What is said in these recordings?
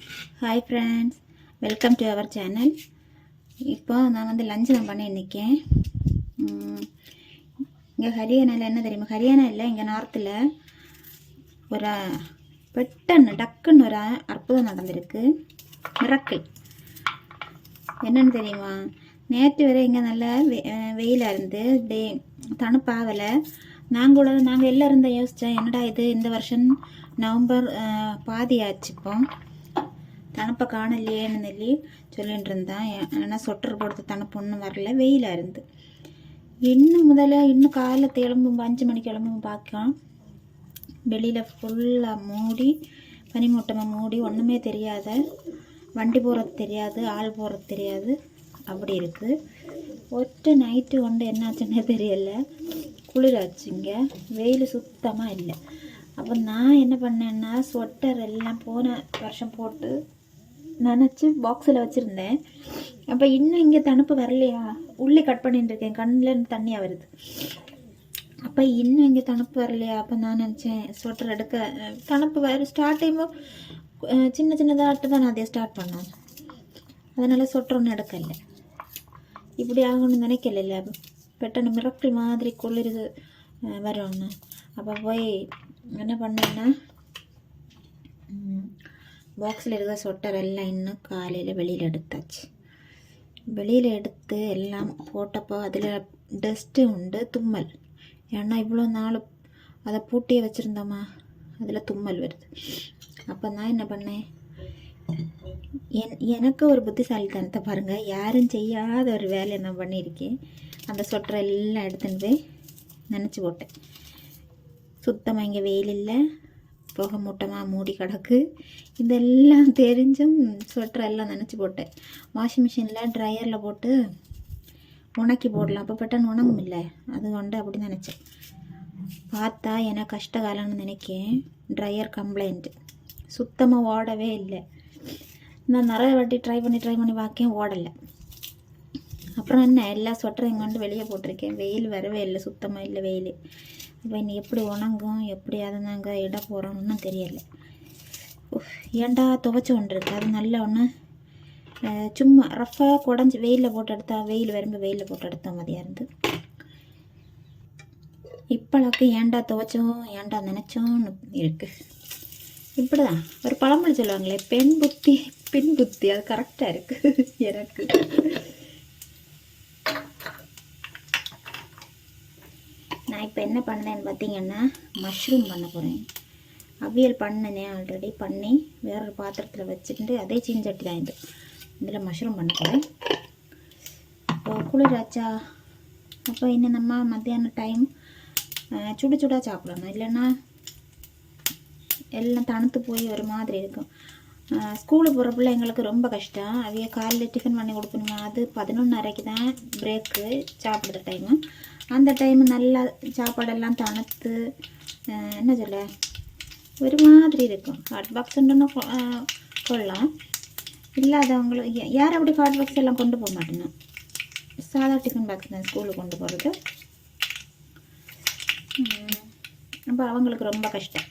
Hi friends welcome to our channel இப்போ நான் வந்து லஞ்சனம் நான் பண்ண நிற்கேன் இங்கே ஹரியானாவில் என்ன தெரியுமா? ஹரியானா இல்லை இங்கே நார்த்தில் ஒரு பெட்டன்னு டக்குன்னு ஒரு அற்புதம் நடந்திருக்கு. மிரக்கல். என்னன்னு தெரியுமா? நேற்று வரை இங்கே நல்லா வெ வெயிலாக இருந்து டே தணுப்பாகலை நாங்கள் கூட நாங்கள் எல்லோரும் தான் யோசித்தோம் என்னடா இது இந்த வருஷம் நவம்பர் பாதி ஆச்சு இப்போ. தனப்பை காணலையேன்னு சொல்லி சொல்லிட்டு இருந்தேன் ஆனால் சொட்டர் போடுறது தனப்பு ஒன்றும் வரல வெயிலாக இருந்து. இன்னும் முதல்ல இன்னும் காலைல கிளம்பும் அஞ்சு மணிக்கு கிளம்பும் பார்க்கலாம் வெளியில் ஃபுல்லாக மூடி பனிமூட்டமாக மூடி ஒன்றுமே தெரியாத வண்டி போகிறது தெரியாது ஆள் போகிறது தெரியாது. அப்படி இருக்குது ஒற்றை நைட்டு கொண்டு என்னாச்சுன்னே தெரியல. குளிராச்சுங்க வெயில் சுத்தமாக இல்லை. அப்போ நான் என்ன பண்ணேன்னா ஸ்வெட்டர் எல்லாம் போன வருஷம் போட்டு நினச்சி பாக்ஸில் வச்சுருந்தேன். அப்போ இன்னும் இங்கே தணுப்பு வரலையா? உள்ளே கட் பண்ணிட்டு இருக்கேன். கண்ணில் தண்ணியாக வருது அப்போ இன்னும் இங்கே தணுப்பு வரலையா? அப்போ நான் நினச்சேன் ஸ்வெட்டர் எடுக்க அஹ், தணுப்பு வர ஸ்டார்ட் டைமும் சின்ன சின்னதாட்டு தான் நான் அதை ஸ்டார்ட் பண்ணேன். அதனால் ஸ்வெட்டர் ஒன்றும் எடுக்கலை. இப்படி ஆகணும்னு நினைக்கல பெட்டன மிரக்கல் மாதிரி குளிர் அஹ், வரும்னு அப்போ போய் என்ன பண்ணேன்னா பாக்ஸில் இருக்கிற சொட்டர் எல்லாம் இன்னும் காலையில் வெளியில் எடுத்தாச்சு. வெளியில் எடுத்து எல்லாம் போட்டப்போ அதில் டஸ்ட்டு உண்டு தும்மல். ஏன்னா இவ்வளோ நாள் அதை பூட்டியே வச்சுருந்தோமா? அதில் தும்மல் வருது. அப்போ நான் என்ன பண்ணேன்? என் எனக்கு ஒரு புத்திசாலித்தனத்தை பாருங்கள் யாரும் செய்யாத ஒரு வேலையை நான் பண்ணியிருக்கேன். அந்த சொட்டரை எல்லாம் எடுத்துன்னு போய் நினச்சி போட்டேன். சுத்தமாக இங்கே வெயில் இல்லை. புகை மூட்டமாக மூடி கிடக்கு. இதெல்லாம் தெரிஞ்சும் ஸ்வெட்டர் எல்லாம் நினச்சி போட்டேன். வாஷிங் மிஷினில் ட்ரையரில் போட்டு உணக்கி போடலாம். அப்போ பட்டன் உணங்கும் இல்லை. அது கொண்டு அப்படி நினச்சேன். பார்த்தா எனக்கு கஷ்ட காலம்னு நினைக்கேன். ட்ரையர் கம்ப்ளைண்ட் சுத்தமாக ஓடவே இல்லை. நான் நிறைய வாட்டி ட்ரை பண்ணி ட்ரை பண்ணி பார்க்கேன் ஓடலை. அப்புறம் என்ன? எல்லா ஸ்வெட்டரும் இங்கே வந்து வெளியே போட்டிருக்கேன். வெயில் வரவே இல்லை. சுத்தமாக இல்லை வெயில். இப்போ இனி எப்படி உணங்கும் எப்படி அதை நாங்கள் இட போகிறோம்னு தெரியலை. ஏண்டா ஏன்டா ஒன்று இருக்குது அது நல்ல ஒன்று சும்மா ரஃப்பாக குடஞ்சி வெயிலில் போட்டு எடுத்தா வெயில் வரும்போது வெயிலில் போட்டு எடுத்தோம் மதியம் இருந்து. இப்போளாக்கு ஏண்டா துவைச்சோம் ஏன்டா நினச்சோன்னு இருக்குது இப்படி தான் ஒரு பழமொழி சொல்லுவாங்களே பெண் புத்தி பெண் புத்தி. அது கரெக்டாக இருக்குது எனக்கு நான் இப்போ என்ன பண்ணேன்னு பார்த்தீங்கன்னா மஷ்ரூம் பண்ண போகிறேன் அவியல் பண்ணினேன் ஆல்ரெடி பண்ணி வேறொரு பாத்திரத்தில் வச்சுட்டு அதே சீஞ்சட்டி தான் இது. இதில் மஷ்ரூம் பண்ண போகிறேன் இப்போ குளிராச்சா? அப்போ இன்னும் நம்ம மத்தியான டைம் சுடு சுடாக சாப்பிடணும். இல்லைன்னா எல்லாம் தணுத்து போய் ஒரு மாதிரி இருக்கும். ஸ்கூலுக்கு போகிற பிள்ளைங்களுக்கு ரொம்ப கஷ்டம். அவைய காலைல டிஃபன் பண்ணி கொடுக்கணுமா? அது பதினொன்றரைக்கு தான் பிரேக்கு சாப்பிடுற டைமு அந்த டைம் நல்லா சாப்பாடெல்லாம் தணுத்து என்ன சொல்ல? ஒரு மாதிரி இருக்கும். ஹாட் பாக்ஸ்ன்னு கொள்ளலாம். இல்லாதவங்களும் யா- யார் அப்படி ஹாட் பாக்ஸ் எல்லாம் கொண்டு போக மாட்டேங்க சாதா டிஃபன் பாக்ஸ் தான் ஸ்கூலுக்கு கொண்டு போகிறது அப்போ அவங்களுக்கு ரொம்ப கஷ்டம்.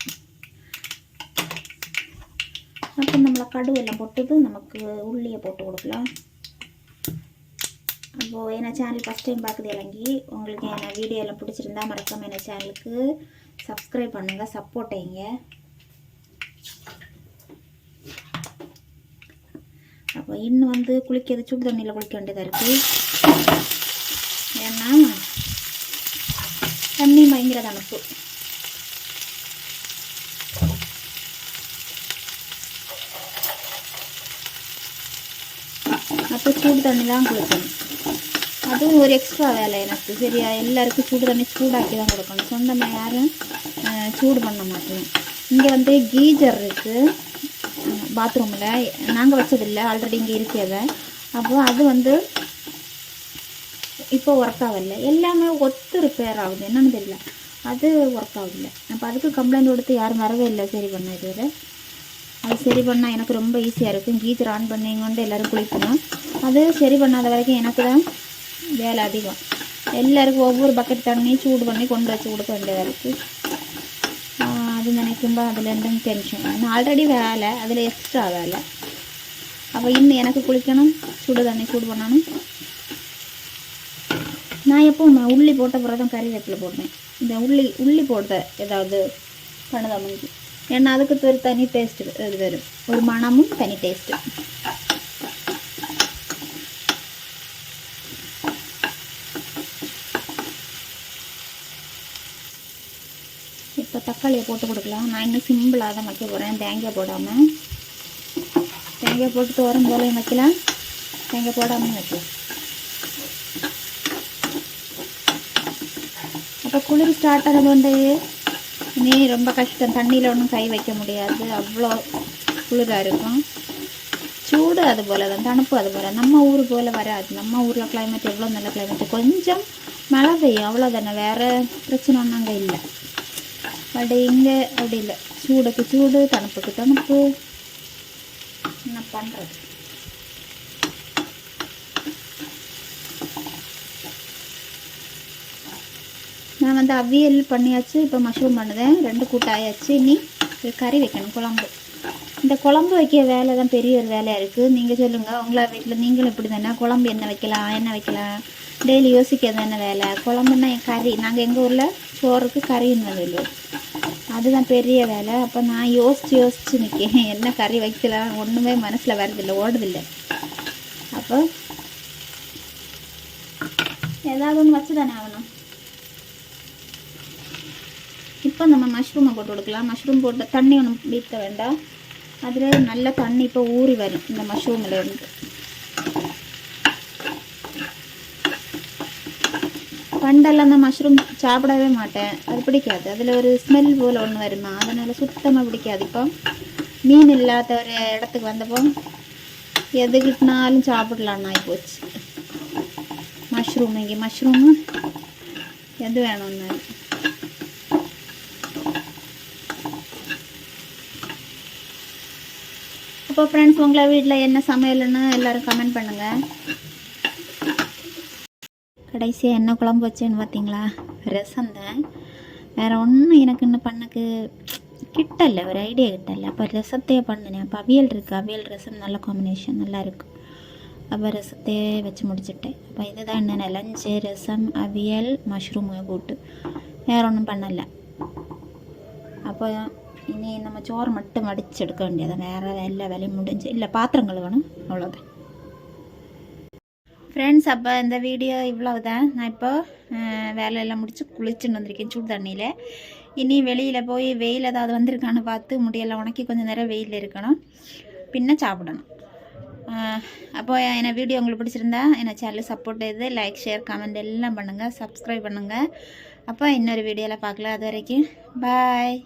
அப்போ நம்மளை கடுவெல்லாம் போட்டது நமக்கு உள்ளியை போட்டு கொடுக்கலாம். அப்போது என்ன சேனல் ஃபஸ்ட் டைம் பார்க்குது இறங்கி உங்களுக்கு என்ன வீடியோ எல்லாம் பிடிச்சிருந்தா மறக்காமல் என்ன சேனலுக்கு சப்ஸ்கிரைப் பண்ணுங்கள் சப்போர்ட் அப்போ இன்னும் வந்து குளிக்கிறது சுடு தண்ணியில் குளிக்க வேண்டியதாக இருக்குது ஏன்னா தண்ணி பயங்கர தனப்பு எல்லாருக்கும் சூடு தண்ணி தான் கொடுக்கணும். அதுவும் ஒரு எக்ஸ்ட்ரா வேலை எனக்கு சரியா? எல்லாருக்கும் சூடு தண்ணி சூடாக்கி தான் கொடுக்கணும். சொந்தமாக யாரும் சூடு பண்ண மாட்டோம். இங்கே வந்து கீஜர் இருக்குது பாத்ரூமில் நாங்கள் வச்சதில்லை. ஆல்ரெடி இங்கே இருக்கிறத அப்போது அது வந்து இப்போ ஒர்க் ஆகல. எல்லாமே ஒத்து ரிப்பேர் ஆகுது. என்னன்னு தெரியல. அது ஒர்க் ஆகல. அப்போ அதுக்கு கம்ப்ளைண்ட் கொடுத்து யாரும் வரவே இல்லை. சரி பண்ண இதுவரை அது சரி பண்ணால் எனக்கு ரொம்ப ஈஸியாக இருக்கும். கீச்சர் ஆன் பண்ணிங்கன்ட்டு எல்லோரும் குளிக்கணும். அது சரி பண்ணாத வரைக்கும் எனக்கு தான் வேலை அதிகம். எல்லாருக்கும் ஒவ்வொரு பக்கெட் தண்ணி சூடு பண்ணி கொண்டு வச்சு கொடுக்க வேண்டியதாக இருக்குது அது நினைக்கும்போ அதில் இருந்தும் டென்ஷன் நான் ஆல்ரெடி வேலை அதில் எக்ஸ்ட்ரா வேலை. அப்போ இன்னும் எனக்கு குளிக்கணும் சுடு தண்ணி சூடு பண்ணணும். நான் எப்போ நான் உள்ளி போட்ட பிறகு தான் கறிவேப்பிலை போடுவேன். இந்த உள்ளி உள்ளி போடுற ஏதாவது பண்ணுதா முடிஞ்சு ஏன்னா அதுக்கு ஒரு தனி டேஸ்ட்டு இது வரும். ஒரு மணமும் தனி டேஸ்ட்டு இப்போ தக்காளியை போட்டு கொடுக்கலாம். நான் இன்னும் சிம்பிளாக தான் வைக்க போகிறேன் தேங்காய் போடாமல் தேங்காய் போட்டு தோறும் போலையும் வைக்கலாம். தேங்காய் போடாமல் வைக்கலாம். அப்போ குளிர் ஸ்டார்ட் ஆனதுண்டே நீ ரொம்ப கஷ்டம். தண்ணியில் ஒன்றும் கை வைக்க முடியாது. அவ்வளோ குளிராக இருக்கும். சூடு அது போல் தான். தணுப்பு அது போல். நம்ம ஊர் போல் வராது. நம்ம ஊரில் கிளைமேட் எவ்வளோ நல்ல கிளைமேட் கொஞ்சம் மழை பெய்யும். அவ்வளோ தானே வேறு பிரச்சனை ஒன்றும் அங்கே இல்லை. பட் இங்கே அப்படி இல்லை. சூடுக்கு சூடு தணுப்புக்கு தணுப்பு. என்ன பண்ணுறது நான் வந்து அவியல் பண்ணியாச்சு இப்போ மஷ்ரூம் பண்ணுதேன். ரெண்டு கூட்டாயாச்சு. இனி கறி வைக்கணும் குழம்பு. இந்த குழம்பு வைக்க வேலை தான் பெரிய ஒரு வேலையாக இருக்குது நீங்கள் சொல்லுங்கள் உங்களா வீட்டில் நீங்களும் இப்படி தானே? குழம்பு என்ன வைக்கலாம்? என்ன வைக்கலாம்? டெய்லி யோசிக்கிறது என்ன வேலை? குழம்புன்னா என் கறி. நாங்கள் எங்கள் ஊரில் சோறுக்கு கறின்னு சொல்லுவோம். அதுதான் பெரிய வேலை. அப்போ நான் யோசித்து யோசித்து நிற்கேன் என்ன கறி வைக்கலாம்? ஒன்றுமே மனசில் வரதில்லை ஓடுதில்லை. அப்போ ஏதாவது ஒன்று வச்சு தானே ஆகணும். இப்போ நம்ம மஷ்ரூமை போட்டு கொடுக்கலாம். மஷ்ரூம் போட்டு தண்ணி ஒன்றும் வீக்க வேண்டாம். அதில் நல்ல தண்ணி இப்போ ஊறி வரும் இந்த மஷ்ரூமில் பண்டெல்லாம் அந்த மஷ்ரூம் சாப்பிடவே மாட்டேன். அது பிடிக்காது. அதில் ஒரு ஸ்மெல் போல் ஒன்று வருமா? அதனால் சுத்தமாக பிடிக்காது. இப்போ மீன் இல்லாத ஒரு இடத்துக்கு வந்தப்போ எதுக்கிட்டினாலும் சாப்பிடலான்னு ஆகி போச்சு. மஷ்ரூம் இங்கே மஷ்ரூமு எது வேணும்னு? அப்போ ஃப்ரெண்ட்ஸ் உங்களை வீட்டில் என்ன சமையல்னு எல்லோரும் கமெண்ட் பண்ணுங்கள் கடைசியாக என்ன குழம்பு வச்சேன்னு பார்த்தீங்களா ரசம் தான் வேறு ஒன்றும் எனக்கு இன்னும் பண்ணக்கு கிட்டல ஒரு ஐடியா கிட்டல அப்போ ரசத்தையே பண்ணினேன். அப்போ அவியல் இருக்குது அவியல் ரசம் நல்ல காம்பினேஷன் நல்லா இருக்கும் அப்போ ரசத்தையே வச்சு முடிச்சுட்டேன். அப்போ இதுதான் என்னென்ன லஞ்சு ரசம் அவியல் மஷ்ரூம் கூட்டு. வேறு ஒன்றும் பண்ணலை. அப்போ இனி நம்ம சோறு மட்டும் வடிச்சு எடுக்க வேண்டியதான் வேறு எல்லா வேலையும் முடிஞ்சு இல்லை பாத்திரம் கழுவணும். அவ்வளோதான் ஃப்ரெண்ட்ஸ் அப்போ இந்த வீடியோ இவ்வளவு தான் நான் இப்போ வேலையெல்லாம் முடிச்சு குளிச்சுன்னு வந்திருக்கேன் சுடு தண்ணியில். இனி வெளியில் போய் வெயில் ஏதாவது வந்திருக்கான்னு பார்த்து முடியெல்லாம் உனக்கி கொஞ்சம் நேரம் வெயில் இருக்கணும். பின்ன சாப்பிடணும். அப்போது அப்போ என்ன வீடியோ உங்களுக்கு பிடிச்சிருந்தா என்ன சேனல் சப்போர்ட் இது லைக் ஷேர் கமெண்ட் எல்லாம் பண்ணுங்கள் சப்ஸ்கிரைப் பண்ணுங்கள் அப்போ இன்னொரு வீடியோவில் பார்க்கலாம். அது வரைக்கும் பாய்